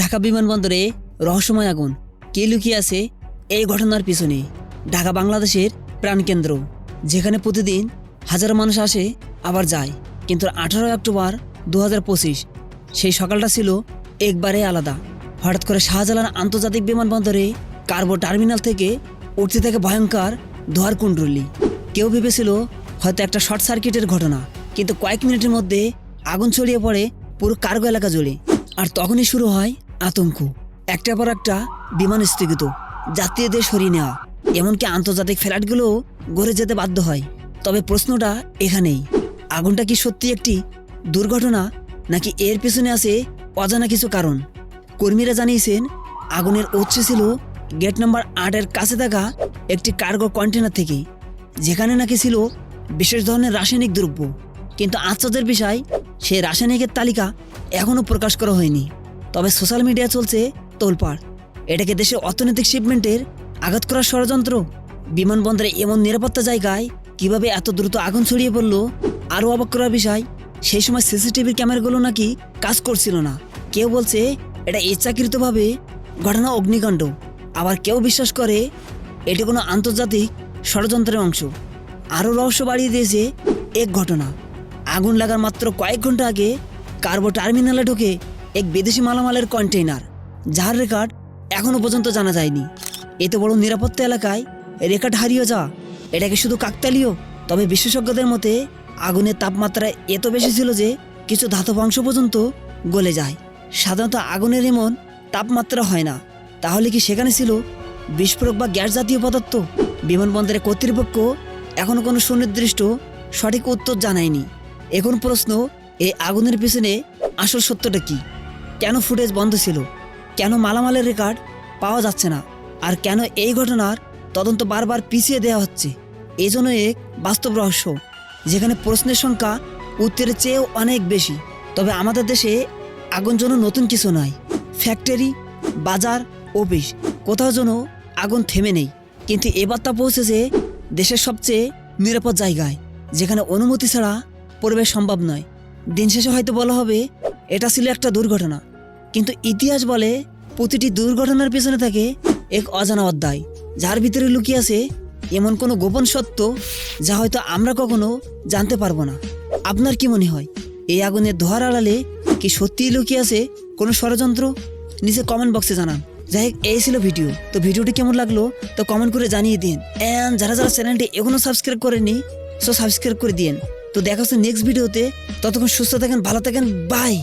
ঢাকা বিমানবন্দরে রহস্যময় আগুন। কে লুকিয়ে আছে এই ঘটনার পিছনে? ঢাকা বাংলাদেশের প্রাণকেন্দ্র, যেখানে প্রতিদিন হাজারো মানুষ আসে, আবার যায়। কিন্তু আঠারোই অক্টোবর দু পঁচিশ, সেই সকালটা ছিল একবারে আলাদা। হঠাৎ করে শাহজালাল আন্তর্জাতিক বিমানবন্দরে কার্গো টার্মিনাল থেকে উঠতে থাকে ভয়ঙ্কর ধোয়ার কুণ্ডলি। কেউ ভেবেছিল হয়তো একটা শর্ট সার্কিটের ঘটনা, কিন্তু কয়েক মিনিটের মধ্যে আগুন ছড়িয়ে পড়ে পুরো কার্গো এলাকা জুড়ে। আর তখনই শুরু হয় আতঙ্ক। একটা পর একটা বিমান স্থগিত। যাত্রীদের সরিয়ে নেওয়া। এমনকি আন্তর্জাতিক ফ্লাইটগুলোও গড়ে যেতে বাধ্য হয়। তবে প্রশ্নটা এখানেই। আগুনটা কি সত্যি একটি দুর্ঘটনা, নাকি এর পেছনে আছে অজানা কিছু কারণ? কর্মীরা জানিয়েছেন, আগুনের উৎস ছিল গেট নাম্বার আটের কাছে থাকা একটি কার্গো কন্টেনার থেকে। যেখানে নাকি ছিল বিশেষ ধরনের রাসায়নিক দ্রব্য। কিন্তু আশ্চর্যের বিষয়, সেই রাসায়নিকের তালিকা এখনও প্রকাশ করা হয়নি। তবে সোশ্যাল মিডিয়া চলছে তোলপাড়। এটাকে দেশের অর্থনৈতিক শিপমেন্টের আঘাত করার ষড়যন্ত্র। বিমানবন্দরে এমন নিরাপত্তা জায়গায় কীভাবে এত দ্রুত আগুন ছড়িয়ে পড়ল, আরও অবাক করার বিষয়, সেই সময় সিসিটিভি ক্যামেরাগুলো নাকি কাজ করছিল না। কেউ বলছে, এটা ইচ্ছাকৃতভাবে ঘটনা অগ্নিকাণ্ড। আবার কেউ বিশ্বাস করে, এটি কোনো আন্তর্জাতিক ষড়যন্ত্রের অংশ। আরও রহস্য বাড়িয়ে দিয়েছে এক ঘটনা। আগুন লাগার মাত্র কয়েক ঘণ্টা আগে কার্বো টার্মিনালে ঢুকে এক বিদেশি মালামালের কন্টেইনার। যার রেকর্ড এখনও পর্যন্ত জানা যায়নি। এত বড় নিরাপত্তা এলাকায় রেকর্ড হারিয়ে যা এটা কি শুধু কাকতালীয়? তবে বিশেষজ্ঞদের মতে আগুনের তাপমাত্রা এত বেশি ছিল যে কিছু ধাতব অংশ পর্যন্ত গলে যায়। সাধারণত আগুনের এমন তাপমাত্রা হয় না। তাহলে কি সেখানে ছিল বিস্ফোরক বা গ্যাস জাতীয় পদার্থ? বিমানবন্দরের কর্তৃপক্ষ এখনও কোনো সুনির্দিষ্ট সঠিক উত্তর জানায়নি। এখন প্রশ্ন, এই আগুনের পিছনে আসল সত্যটা কি? কেন ফুটেজ বন্ধ ছিল? কেন মালামালের রেকর্ড পাওয়া যাচ্ছে না? আর কেন এই ঘটনার তদন্ত বারবার পিছিয়ে দেওয়া হচ্ছে? এই জন্য এক বাস্তব রহস্য, যেখানে প্রশ্নের সংখ্যা উত্তরের চেয়েও অনেক বেশি। তবে আমাদের দেশে আগুন যেন নতুন কিছু নয়। ফ্যাক্টরি, বাজার, অফিস, কোথাও যেন আগুন থেমে নেই। কিন্তু এবার তা পৌঁছেছে দেশের সবচেয়ে নিরাপদ জায়গায়, যেখানে অনুমতি ছাড়া পরিবেশ সম্ভব নয়। দিন শেষে হয়তো বলা হবে, এটা ছিল একটা দুর্ঘটনা। কিন্তু ইতিহাস বলে প্রতিটি দুর্ঘটনার পেছনে থাকে এক অজানা অধ্যায়। যার ভিতরে লুকিয়ে আছে এমন কোনো গোপন সত্য যা হয়তো আমরা কখনো জানতে পারব না। আপনার কি মনে হয়, এই আগুনের ধোয়ার আড়ালে কি সত্যিই লুকিয়ে আছে কোনো ষড়যন্ত্র? নিচে কমেন্ট বক্সে জানান। যাই হোক, এই ছিল ভিডিও। তো ভিডিওটি কেমন লাগল, তো কমেন্ট করে জানিয়ে দিন। অ্যান্ড যারা যারা চ্যানেলটি এখনও সাবস্ক্রাইব করেনি সো সাবস্ক্রাইব করে দিন তো দেখা হচ্ছে নেক্সট ভিডিওতে ততক্ষণ সুস্থ থাকেন, ভালো থাকেন বাই